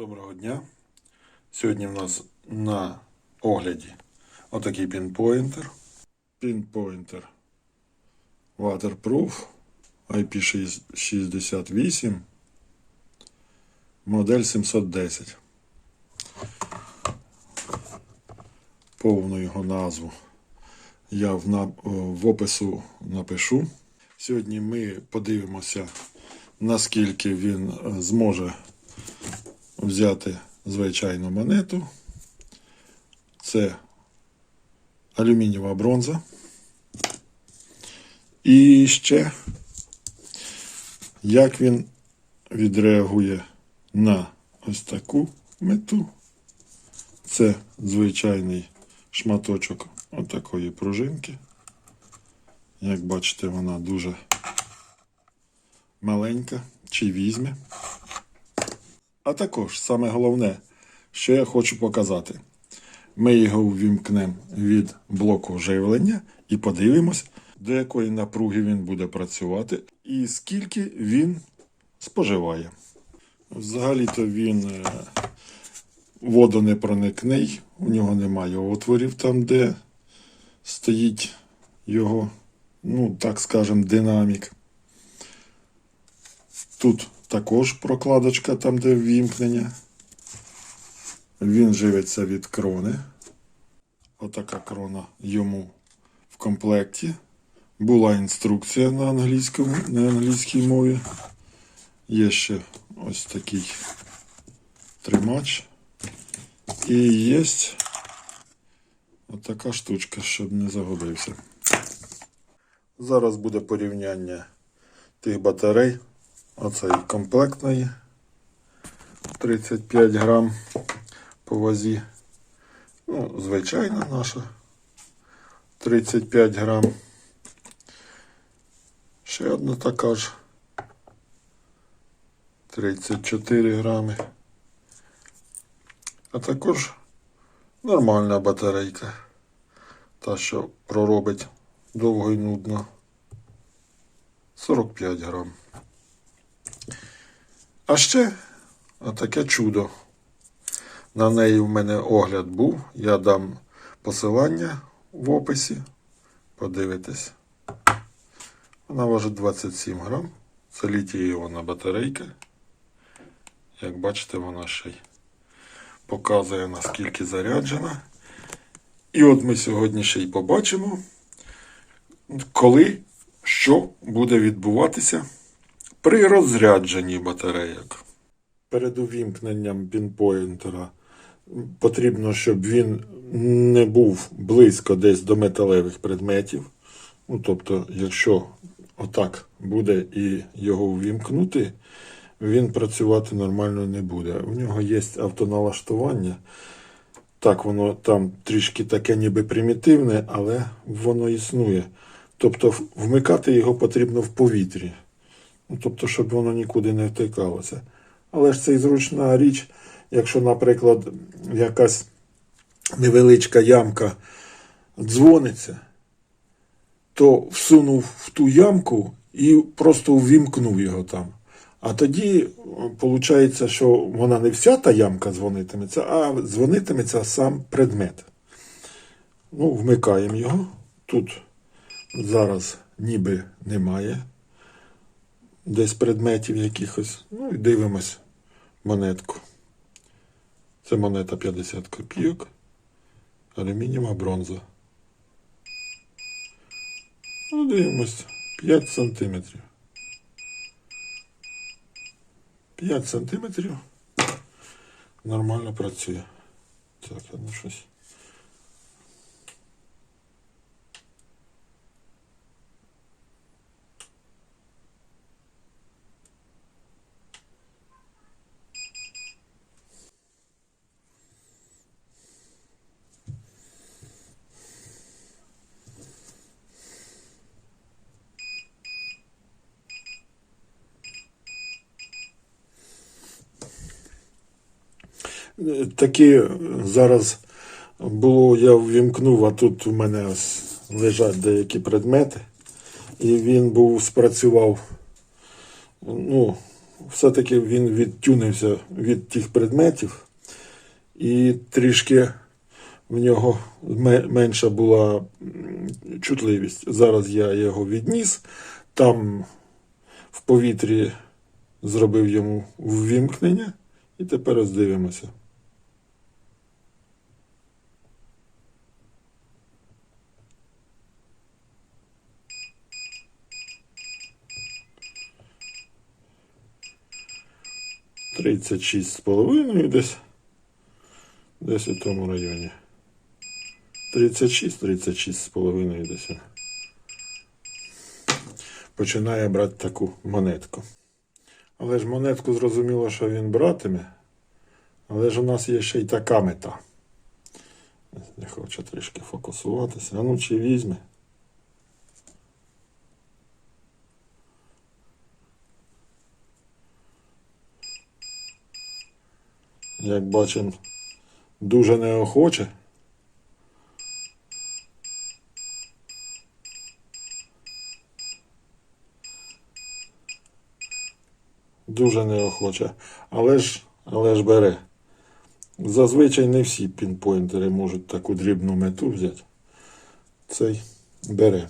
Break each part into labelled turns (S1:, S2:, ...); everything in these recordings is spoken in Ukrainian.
S1: Доброго дня. Сьогодні в нас на огляді отакий пінпоінтер. Пінпоінтер Waterproof IP68 модель 710. Повну його назву я в, на... в опису напишу. Сьогодні ми подивимося, наскільки він е, зможе взяти звичайну монету. Це алюмінієва бронза. І ще, як він відреагує на ось таку мету. Це звичайний шматочок отакої пружинки. Як бачите, вона дуже маленька, чи візьме. А також саме головне, що я хочу показати. Ми його увімкнемо від блоку живлення і подивимось, до якої напруги він буде працювати і скільки він споживає. Взагалі-то він е, водонепроникний, у нього немає отворів там, де стоїть його, ну так скажем, динамік. Тут також прокладочка там, де ввімкнення. Він живиться від крони. Отака крона йому в комплекті. Була інструкція на англійському, на англійській мові. Є ще ось такий тримач. І є отака штучка, щоб не загубився. Зараз буде порівняння тих батарей. Оцей комплектної 35 грам по вазі. Ну, звичайна наша 35 грам. Ще одна така ж 34 грами. А також нормальна батарейка. Та, що проробить довго і нудно. 45 грам. А ще таке чудо. На неї в мене огляд був. Я дам посилання в описі. Подивитесь. Вона важить 27 грам. Це літієвана батарейка. Як бачите, вона ще й показує наскільки заряджена. І от ми сьогодні ще й побачимо, коли що буде відбуватися при розрядженні батарейок. Перед увімкненням пінпоінтера потрібно, щоб він не був близько десь до металевих предметів. Ну, тобто, якщо отак буде і його увімкнути, він працювати нормально не буде. У нього є автоналаштування. Так, воно там трішки таке ніби примітивне, але воно існує. Тобто вмикати його потрібно в повітрі. Ну, тобто, щоб воно нікуди не втикалося. Але ж це і зручна річ, якщо, наприклад, якась невеличка ямка дзвониться, то всунув в ту ямку і просто увімкнув його там. А тоді виходить, що вона не вся та ямка дзвонитиметься, а дзвонитиметься сам предмет. Ну, вмикаємо його. Тут зараз ніби немає десь предметів якихось. Ну і дивимось монетку. Це монета 50 копійок. Алюмінієва бронза. Ну, дивимось 5 сантиметрів. 5 сантиметрів. Нормально працює. Так, а ну щось. Таке зараз було, я ввімкнув, а тут у мене лежать деякі предмети. І він був спрацював. Ну, все-таки він відтюнився від тих предметів. І трішки в нього менша була чутливість. Зараз я його відніс, там в повітрі зробив йому ввімкнення, і тепер роздивимося. 36,5 десь. Десь у тому районі. 36, 36,5 десь. Починає брати таку монетку. Але ж монетку зрозуміло, що він братиме. Але ж у нас є ще й така мета. Не хочу трішки фокусуватися. А ну чи візьме? Як бачимо, дуже неохоче. Дуже неохоче. Але ж, але ж бере. Зазвичай не всі пінпойнтери можуть таку дрібну мету взяти. Цей бере.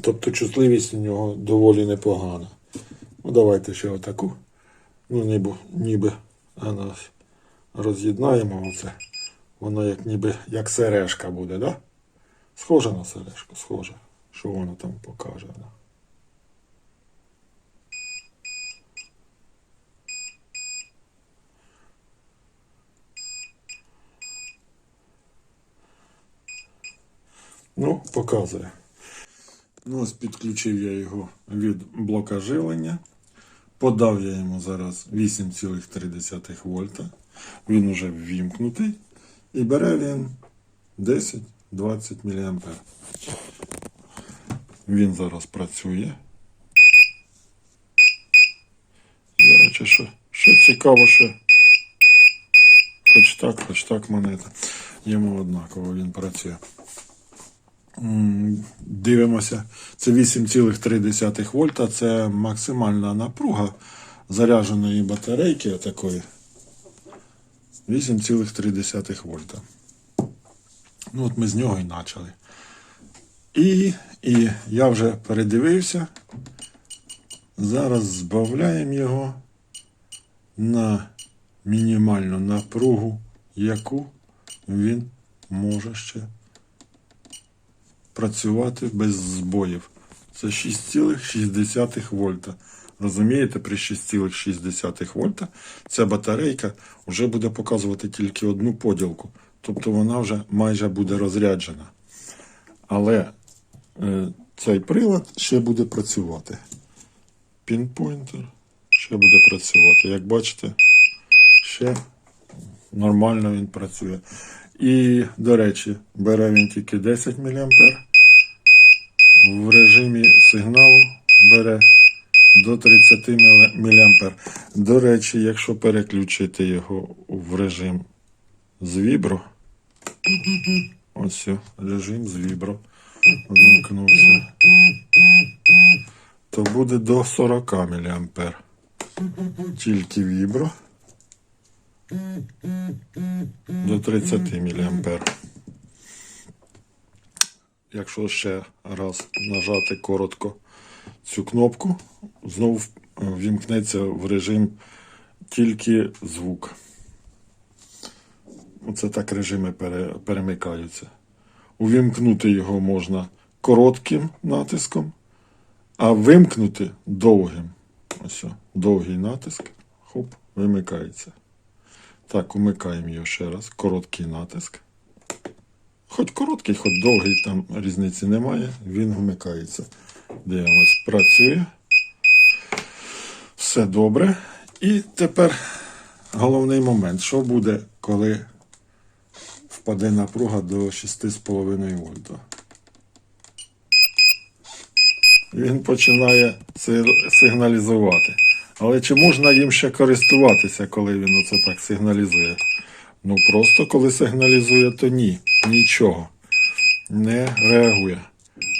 S1: Тобто чутливість у нього доволі непогана. Ну, давайте ще отаку. Ну, ніби, ніби роз'єднаємо оце. Воно як ніби як сережка буде, да? Схоже на сережку, схоже. Що воно там покаже. Да? Ну, показує. Ну, ось підключив я його від блока живлення. Подав я йому зараз 8,3 вольта. Він уже ввімкнутий. І бере він 10-20 мА. Він зараз працює. До речі, що, що цікаво, що хоч так, хоч так монета. Йому однаково він працює. Дивимося, це 8,3 вольта, це максимальна напруга зарядженої батарейки такої. 8,3 вольта. Ну, от ми з нього і почали. І, і я вже передивився. Зараз збавляємо його на мінімальну напругу, яку він може ще працювати без збоїв. Це 6,6 вольта. Розумієте, при 6,6 вольта ця батарейка вже буде показувати тільки одну поділку. Тобто вона вже майже буде розряджена. Але е, цей прилад ще буде працювати. Пінпойнтер ще буде працювати. Як бачите, ще нормально він працює. І, до речі, бере він тільки 10 мА. В режимі сигналу бере до 30 мА. До речі, якщо переключити його в режим з вібро, ось режим з вібро вимкнувся, то буде до 40 мА. Тільки вібро до 30 мА. Якщо ще раз нажати коротко цю кнопку, знову вімкнеться в режим тільки звук. Оце так режими пере- перемикаються. Увімкнути його можна коротким натиском, а вимкнути довгим. Ось, довгий натиск. Хоп, вимикається. Так, умикаємо його ще раз. Короткий натиск. Хоч короткий, хоч довгий, там різниці немає. Він вмикається. Дивимось, працює. Все добре. І тепер головний момент. Що буде, коли впаде напруга до 6,5 вольта? Він починає сигналізувати. Але чи можна їм ще користуватися, коли він оце так сигналізує? Ну просто коли сигналізує, то ні. Нічого. Не реагує.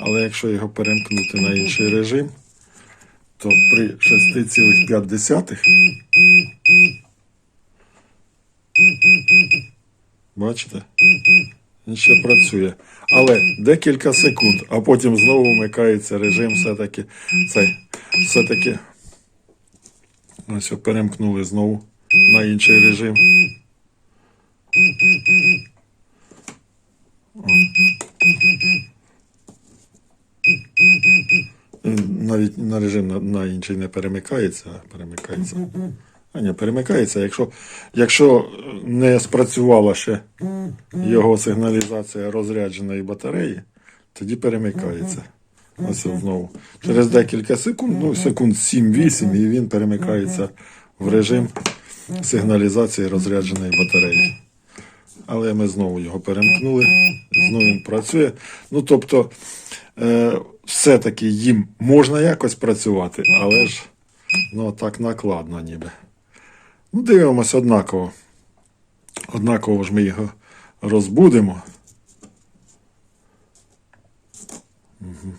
S1: Але якщо його перемкнути на інший режим, то при 6,5 бачите? Він ще працює. Але декілька секунд, а потім знову вмикається режим все-таки цей. Все-таки ось перемкнули знову на інший режим. Навіть на режим на, на інший не перемикається, перемикається. А ні, перемикається. Якщо, якщо не спрацювала ще його сигналізація розрядженої батареї, тоді перемикається. Ось знову. Через декілька секунд, ну секунд 7-8, і він перемикається в режим сигналізації розрядженої батареї. Але ми знову його перемкнули, знову він працює. Ну, тобто, е, все-таки їм можна якось працювати, але ж ну, так накладно ніби. Ну, дивимось однаково. Однаково ж ми його розбудемо. Угу.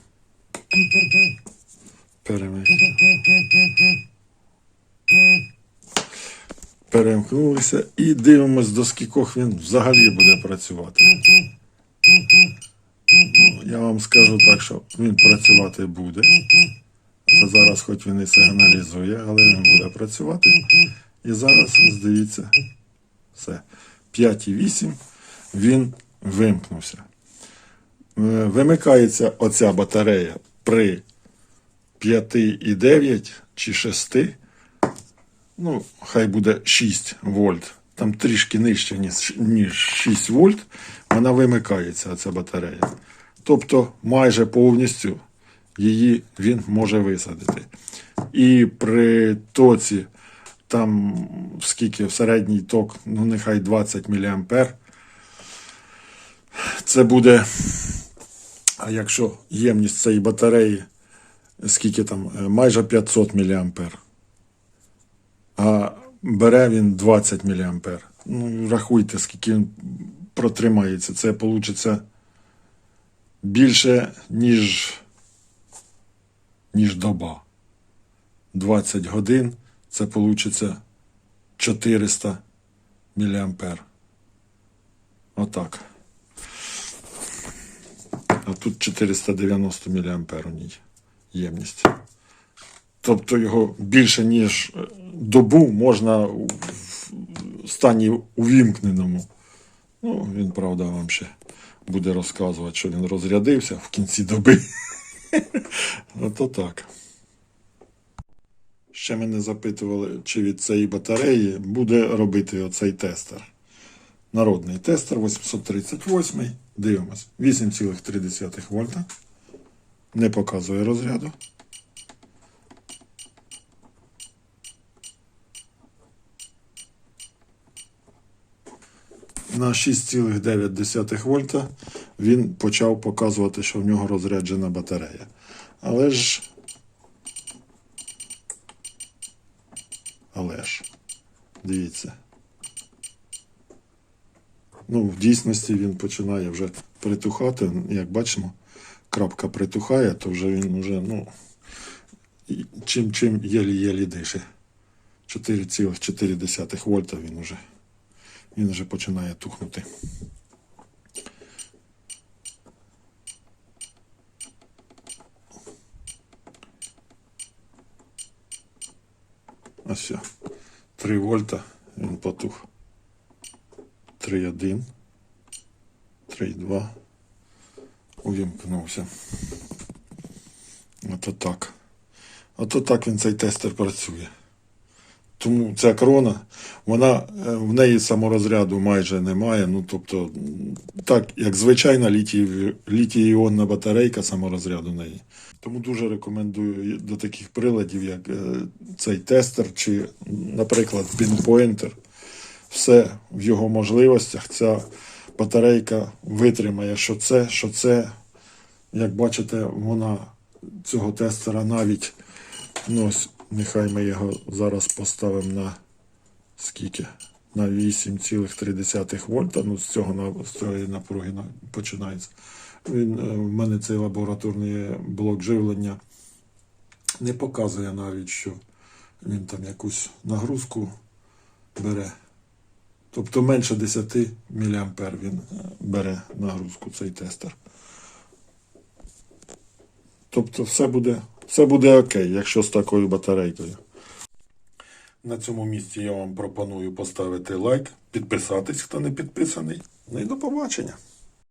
S1: Перемкнулися і дивимось, до скількох він взагалі буде працювати. Ну, Я вам скажу так, що він працювати буде. Це зараз хоч він і сигналізує, але він буде працювати. І зараз, ось дивіться, все. 5,8 він вимкнувся. Е, Вимикається оця батарея при 5,9 чи 6. Ну, хай буде 6 вольт. Там трішки нижче, ніж- ніж 6 вольт. Вона вимикається, ця батарея. Тобто майже повністю її він може висадити. І при тоці, там скільки в середній ток, ну нехай 20 мА. Це буде, а якщо ємність цієї батареї, скільки там, е, майже 500 мА. А бере він 20 мА. Ну, рахуйте, скільки він протримається. Це вийде більше, ніж, ніж доба. 20 годин це вийде 400 мА. Отак. А тут 490 мА у ній ємність. Тобто його більше, ніж е, добу можна в стані увімкненому. Ну, він, правда, вам ще буде розказувати, що він розрядився в кінці доби. Ото так. Ще мене запитували, чи від цієї батареї буде робити оцей тестер. Народний тестер 838. Дивимось. 8,3 вольта. Не показує розряду. На 6,9 вольта він почав показувати, що в нього розряджена батарея. Але ж. Але ж, дивіться. Ну, в дійсності він починає вже притухати. Як бачимо, крапка притухає, то вже він вже, ну, чим чим єлі-єлі дише. 4,4 вольта він уже він вже починає тухнути. Ось все. 3 вольта він потух. 3,1. 3,2. Увімкнувся. Ото так. Ото так він цей тестер працює. Тому ця крона, вона е, в неї саморозряду майже немає. Ну тобто, так як звичайна літій- літій-іонна батарейка саморозряду неї. Тому дуже рекомендую до таких приладів, як е, цей тестер чи, наприклад, Pinpointer. Все в його можливостях. Ця батарейка витримає, що це, що це. Як бачите, вона цього тестера навіть Ну, нехай ми його зараз поставимо на скільки? На 8,3 вольта. Ну, з цього з цієї напруги починається. Він, е, в мене цей лабораторний блок живлення Не показує навіть, що він там якусь нагрузку бере. Тобто менше 10 мА він е, бере нагрузку цей тестер. Тобто все буде, все буде окей, якщо з такою батарейкою. На цьому місці я вам пропоную поставити лайк, підписатись, хто не підписаний. Ну і до побачення.